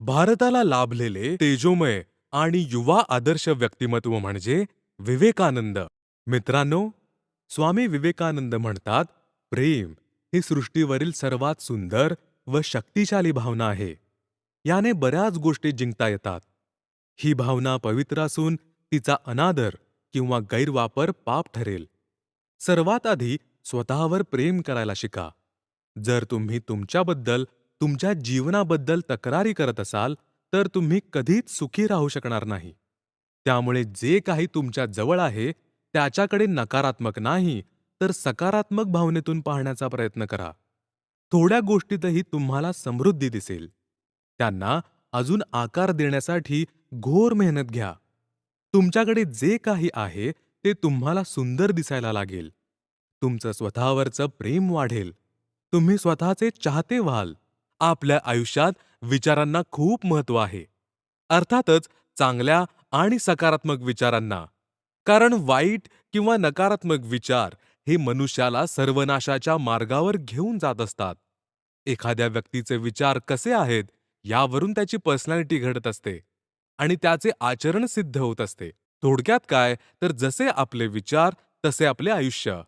भारताला लाभलेले तेजोमय आणि युवा आदर्श व्यक्तिमत्व म्हणजे विवेकानंद. मित्रांनो, स्वामी विवेकानंद म्हणतात, प्रेम ही सृष्टीवरील सर्वात सुंदर व शक्तिशाली भावना आहे. याने बऱ्याच गोष्टी जिंकता येतात. ही भावना पवित्र असून तिचा अनादर किंवा गैरवापर पाप ठरेल. सर्वात आधी स्वतःवर प्रेम करायला शिका. जर तुम्ही तुमच्याबद्दल तुमच्या जीवनाबद्दल तक्रारी करत असाल तर तुम्ही कधीच सुखी राहू शकणार नाही. त्यामुळे जे काही तुमच्या जवळ आहे त्याच्याकडे नकारात्मक नाही तर सकारात्मक भावनेतून पाहण्याचा प्रयत्न करा. थोड्या गोष्टीतही तुम्हाला समृद्धी दिसेल. त्यांना अजून आकार देण्यासाठी घोर मेहनत घ्या. तुमच्याकडे जे काही आहे ते तुम्हाला सुंदर दिसायला लागेल. तुमचं स्वतःवरचं प्रेम वाढेल. तुम्ही स्वतःचे चाहते व्हाल. आपल्या आयुष्यात विचारांना खूप महत्त्व आहे. अर्थातच चांगल्या आणि सकारात्मक विचारांना. कारण वाईट किंवा नकारात्मक विचार हे मनुष्याला सर्वनाशाच्या मार्गावर घेऊन जात असतात. एखाद्या व्यक्तीचे विचार कसे आहेत यावरून त्याची पर्सनॅलिटी घडत असते आणि त्याचे आचरण सिद्ध होत असते. थोडक्यात काय तर जसे आपले विचार तसे आपले आयुष्य.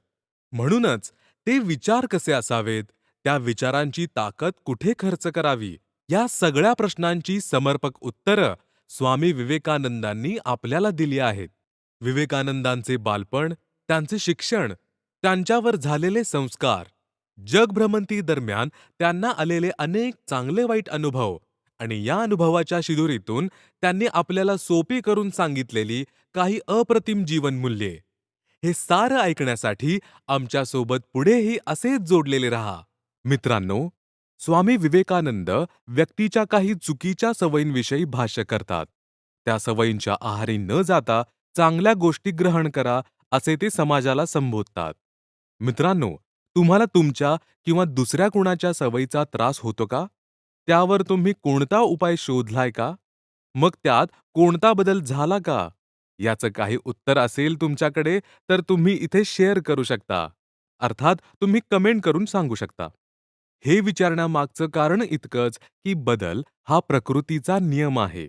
म्हणूनच ते विचार कसे असावेत, त्या विचारांची ताकद कुठे खर्च करावी, या सगळ्या प्रश्नांची समर्पक उत्तरं स्वामी विवेकानंदांनी आपल्याला दिली आहेत. विवेकानंदांचे बालपण, त्यांचे शिक्षण, त्यांच्यावर झालेले संस्कार, जगभ्रमंती दरम्यान त्यांना आलेले अनेक चांगले वाईट अनुभव आणि या अनुभवाच्या शिदोरीतून त्यांनी आपल्याला सोपी करून सांगितलेली काही अप्रतिम जीवनमूल्ये. हे सारं ऐकण्यासाठी आमच्यासोबत पुढेही असेच जोडलेले रहा मित्रांनो, स्वामी विवेकानंद व्यक्तीच्या काही चुकीच्या सवयींविषयी भाष्य करतात. त्या सवयींच्या आहारी न जाता चांगल्या गोष्टी ग्रहण करा असे ते समाजाला संबोधतात. मित्रांनो, तुम्हाला तुमच्या किंवा दुसऱ्या कुणाच्या सवयीचा त्रास होतो का? त्यावर तुम्ही कोणता उपाय शोधलाय का? मग त्यात कोणता बदल झाला का? याचं काही उत्तर असेल तुमच्याकडे तर तुम्ही इथे शेअर करू शकता. अर्थात तुम्ही कमेंट करून सांगू शकता. हे विचारण्यामागचं कारण इतकंच की बदल हा प्रकृतीचा नियम आहे.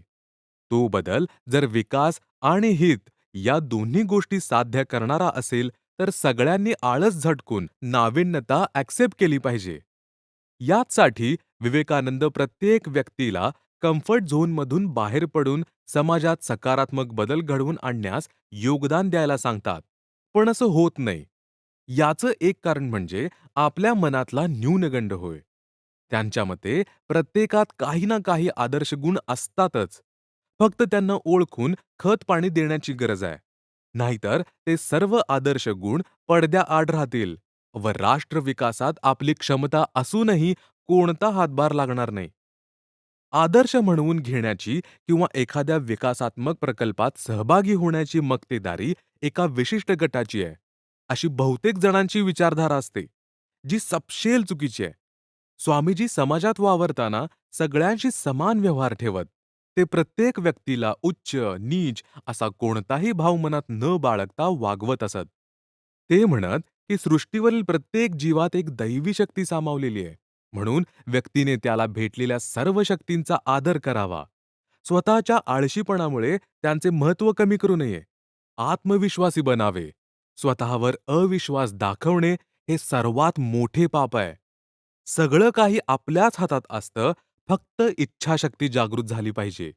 तो बदल जर विकास आणि हित या दोन्ही गोष्टी साध्य करणारा असेल तर सगळ्यांनी आळस झटकून नाविन्यता ॲक्सेप्ट केली पाहिजे. याचसाठी विवेकानंद प्रत्येक व्यक्तीला कम्फर्ट झोनमधून बाहेर पडून समाजात सकारात्मक बदल घडवून आणण्यास योगदान द्यायला सांगतात. पण असं होत नाही. याचं एक कारण म्हणजे आपल्या मनातला न्यूनगंड होय. त्यांच्या मते प्रत्येकात काही ना काही आदर्श गुण असतातच. फक्त त्यांना ओळखून खत पाणी देण्याची गरज आहे. नाहीतर ते सर्व आदर्श गुण पडद्याआड राहतील व राष्ट्र विकासात आपली क्षमता असूनही कोणता हातभार लागणार नाही. आदर्श म्हणवून घेण्याची किंवा एखाद्या विकासात्मक प्रकल्पात सहभागी होण्याची मक्तेदारी एका विशिष्ट गटाची आहे. अशी बहुतेक जणांची विचारधारा असते, जी सपशेल चुकीची आहे. स्वामीजी समाजात वावरताना सगळ्यांशी समान व्यवहार ठेवत. ते प्रत्येक व्यक्तीला उच्च, नीच असा कोणताही भाव मनात न बाळगता वागवत असत. ते म्हणत की सृष्टीवरील प्रत्येक जीवात एक दैवी शक्ती सामावलेली आहे. म्हणून व्यक्तीने त्याला भेटलेल्या सर्व शक्तींचा आदर करावा. स्वतःच्या आळशीपणामुळे त्यांचे महत्त्व कमी करू नये. आत्मविश्वासी बनावे. स्वतःवर अविश्वास दाखवणे हे सर्वात मोठे पाप आहे. सगळं काही आपल्याच हातात असतं, फक्त इच्छाशक्ती जागृत झाली पाहिजे.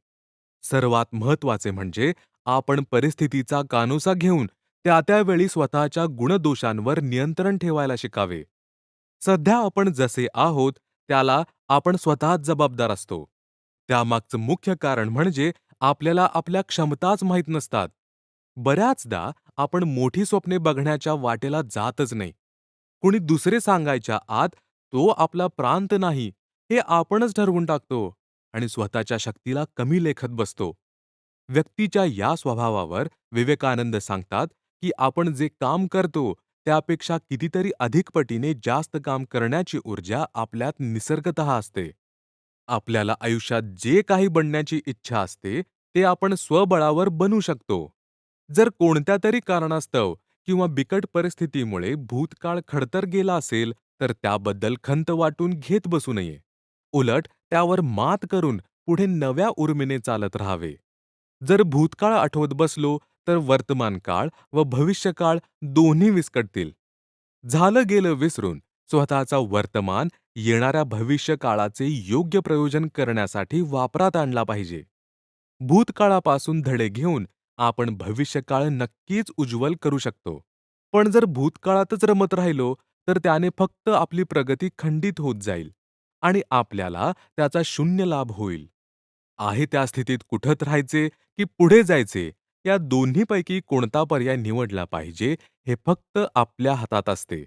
सर्वात महत्त्वाचे म्हणजे आपण परिस्थितीचा कानोसा घेऊन त्या त्यावेळी स्वतःच्या गुणदोषांवर नियंत्रण ठेवायला शिकावे. सध्या आपण जसे आहोत त्याला आपण स्वतःच जबाबदार असतो. त्यामागचं मुख्य कारण म्हणजे आपल्याला आपल्या क्षमताच माहीत नसतात. बऱ्याचदा आपण मोठी स्वप्ने बघण्याच्या वाटेला जातच नाही. कुणी दुसरे सांगायच्या आत तो आपला प्रांत नाही हे आपणच ठरवून टाकतो आणि स्वतःच्या शक्तीला कमी लेखत बसतो. व्यक्तीच्या या स्वभावावर विवेकानंद सांगतात की आपण जे काम करतो त्यापेक्षा कितीतरी अधिक पटीने जास्त काम करण्याची ऊर्जा आपल्यात निसर्गतः असते. आपल्याला आयुष्यात जे काही बनण्याची इच्छा असते ते आपण स्वबळावर बनू शकतो. जर कोणत्यातरी कारणास्तव किंवा बिकट परिस्थितीमुळे भूतकाळ खडतर गेला असेल तर त्याबद्दल खंत वाटून घेत बसू नये. उलट त्यावर मात करून पुढे नव्या उर्मीने चालत राहावे. जर भूतकाळ आठवत बसलो तर वर्तमान काळ व भविष्यकाळ दोन्ही विस्कटतील. झालं गेलं विसरून स्वतःचा वर्तमान येणाऱ्या भविष्यकाळाचे योग्य प्रयोजन करण्यासाठी वापरात आणला पाहिजे. भूतकाळापासून धडे घेऊन आपण भविष्यकाळ नक्कीच उज्ज्वल करू शकतो. पण जर भूतकाळातच रमत राहिलो तर त्याने फक्त आपली प्रगती खंडित होत जाईल आणि आपल्याला त्याचा शून्य लाभ होईल. आहे त्या स्थितीत कुठत राहायचे की पुढे जायचे या दोन्हीपैकी कोणता पर्याय निवडला पाहिजे हे फक्त आपल्या हातात असते.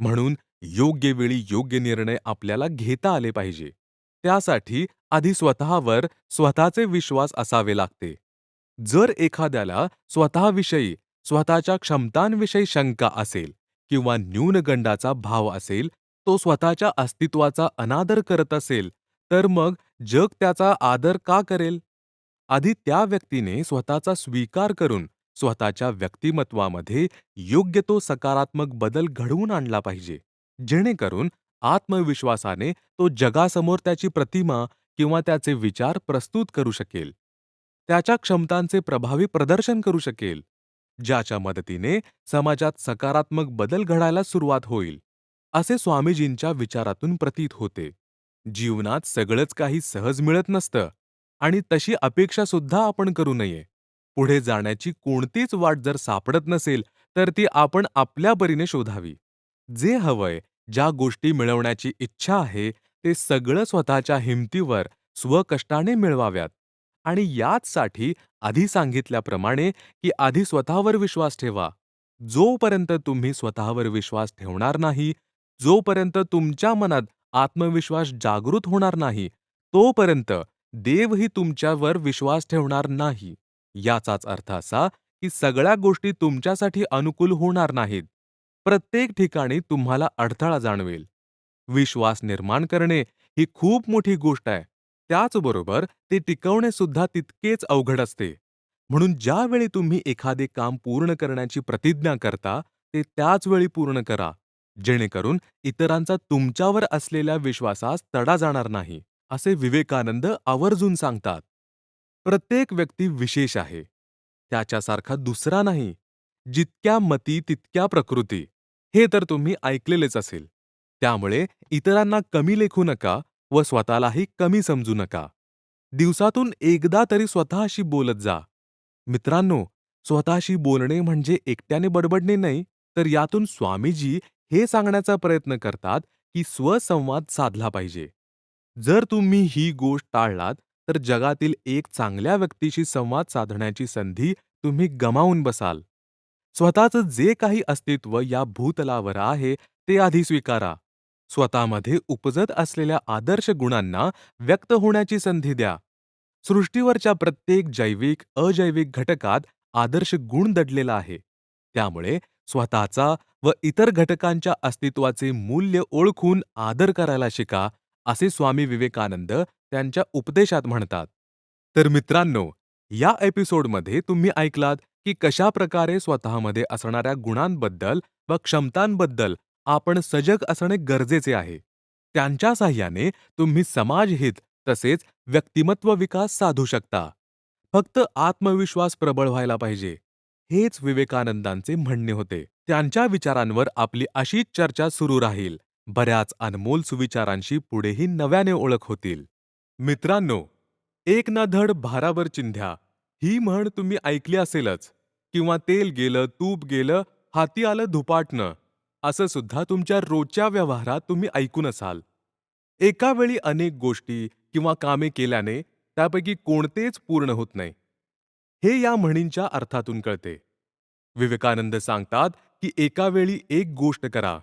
म्हणून योग्य वेळी योग्य निर्णय आपल्याला घेता आले पाहिजे. त्यासाठी आधी स्वतःवर स्वतःचे विश्वास असावे लागते. जर एखाद्याला स्वतःविषयी स्वतःच्या क्षमतांविषयी शंका असेल किंवा न्यूनगंडाचा भाव असेल तो स्वतःच्या अस्तित्वाचा अनादर करत असेल तर मग जग त्याचा आदर का करेल? आधी त्या व्यक्तीने स्वतःचा स्वीकार करून स्वतःच्या व्यक्तिमत्वामध्ये योग्य तो सकारात्मक बदल घडवून आणला पाहिजे जेणेकरून आत्मविश्वासाने तो जगासमोर त्याची प्रतिमा किंवा त्याचे विचार प्रस्तुत करू शकेल. त्याच्या क्षमतांचे प्रभावी प्रदर्शन करू शकेल ज्याच्या मदतीने समाजात सकारात्मक बदल घडायला सुरुवात होईल असे स्वामीजींच्या विचारातून प्रतीत होते. जीवनात सगळंच काही सहज मिळत नसतं आणि तशी अपेक्षा सुद्धा आपण करू नये. पुढे जाण्याची कोणतीच वाट जर सापडत नसेल तर ती आपण आपल्या परीने शोधावी. जे हवंय ज्या गोष्टी मिळवण्याची इच्छा आहे ते सगळं स्वतःच्या हिमतीवर स्वकष्टाने मिळवाव्यात. आणि याचसाठी आधी सांगितल्याप्रमाणे की आधी स्वतःवर विश्वास ठेवा. जोपर्यंत तुम्ही स्वतःवर विश्वास ठेवणार नाही जोपर्यंत तुमच्या मनात आत्मविश्वास जागृत होणार नाही तोपर्यंत देवही तुमच्यावर विश्वास ठेवणार नाही. याचाच अर्थ असा की सगळ्या गोष्टी तुमच्यासाठी अनुकूल होणार नाहीत. प्रत्येक ठिकाणी तुम्हाला अडथळा जाणवेल. विश्वास निर्माण करणे ही खूप मोठी गोष्ट आहे. त्याचबरोबर ते टिकवणे सुद्धा तितकेच अवघड असते. म्हणून ज्यावेळी तुम्ही एखादे काम पूर्ण करण्याची प्रतिज्ञा करता ते त्याच वेळी पूर्ण करा. जेणेकरून इतरांचा तुमच्यावर असलेल्या विश्वासास तडा जाणार नाही असे विवेकानंद आवर्जून सांगतात. प्रत्येक व्यक्ती विशेष आहे. त्याच्यासारखा दुसरा नाही. जितक्या मती तितक्या प्रकृती. हे तर तुम्ही ऐकलेलेच असेल. त्यामुळे इतरांना कमी लेखू नका व स्वतःलाही कमी समजू नका. दिवसातून एकदा तरी स्वतःशी बोलत जा. मित्रांनो स्वतःशी बोलणे म्हणजे एकट्याने बडबडणे नाही तर यातून स्वामीजी हे सांगण्याचा प्रयत्न करतात की स्वसंवाद साधला पाहिजे. जर तुम्ही ही गोष्ट टाळलात तर जगातील एक चांगल्या व्यक्तीशी संवाद साधण्याची संधी तुम्ही गमावून बसाल. स्वतःचं जे काही अस्तित्व या भूतलावर आहे ते आधी स्वीकारा. स्वतःमध्ये उपजत असलेल्या आदर्श गुणांना व्यक्त होण्याची संधी द्या. सृष्टीवरच्या प्रत्येक जैविक अजैविक घटकात आदर्श गुण दडलेला आहे. त्यामुळे स्वतःचा व इतर घटकांच्या अस्तित्वाचे मूल्य ओळखून आदर करायला शिका असे स्वामी विवेकानंद त्यांच्या उपदेशात म्हणतात. तर मित्रांनो या एपिसोडमध्ये तुम्ही ऐकलात की कशा प्रकारे स्वतःमध्ये असणाऱ्या गुणांबद्दल व क्षमतांबद्दल आपण सजग असणे गरजेचे आहे. त्यांच्या साह्याने तुम्ही समाजहित तसेच व्यक्तिमत्व विकास साधू शकता. फक्त आत्मविश्वास प्रबळ व्हायला पाहिजे. हेच विवेकानंदांचे म्हणणे होते. त्यांच्या विचारांवर आपली अशीच चर्चा सुरू राहील. बऱ्याच अनमोल सुविचारांशी पुढेही नव्याने ओळख होतील. मित्रांनो एक ना धड भारावर चिंध्या. ही म्हण तुम्ही ऐकली असेलच. किंवा तेल गेलं तूप गेलं हाती आलं धुपाटणं. असं सुद्धा तुमच्या रोजच्या व्यवहारात तुम्ही ऐकून असाल. एका वेळी अनेक गोष्टी किंवा कामे केल्याने त्यापैकी कोणतेच पूर्ण होत नाही. हे या म्हणींच्या अर्थातून कळते. विवेकानंद सांगतात की एका वेळी एक गोष्ट करा.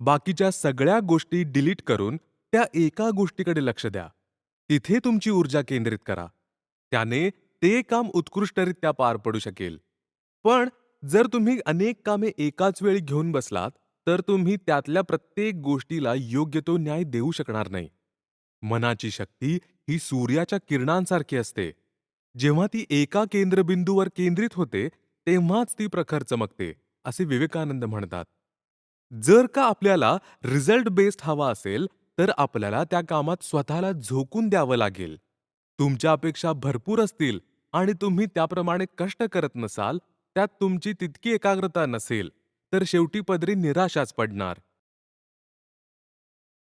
बाकीच्या सगळ्या गोष्टी डिलीट करून त्या एका गोष्टीकडे लक्ष द्या. तिथे तुमची ऊर्जा केंद्रित करा. त्याने ते काम उत्कृष्टरित्या पार पडू शकेल. पण जर तुम्ही अनेक कामे एकाच वेळी घेऊन बसलात तर तुम्ही त्यातल्या प्रत्येक गोष्टीला योग्य तो न्याय देऊ शकणार नाही. मनाची शक्ती ही सूर्याच्या किरणांसारखी असते. जेव्हा ती एका केंद्रबिंदूवर केंद्रित होते तेव्हाच ती प्रखर चमकते असे विवेकानंद म्हणतात. जर का आपल्याला रिझल्ट बेस्ड हवा असेल तर आपल्याला त्या कामात स्वतःला झोकून द्यावं लागेल. तुमच्या अपेक्षा भरपूर असतील आणि तुम्ही त्याप्रमाणे कष्ट करत नसाल त्यात तुमची तितकी एकाग्रता नसेल. तर शेवटी पदरी निराशाच पडणार.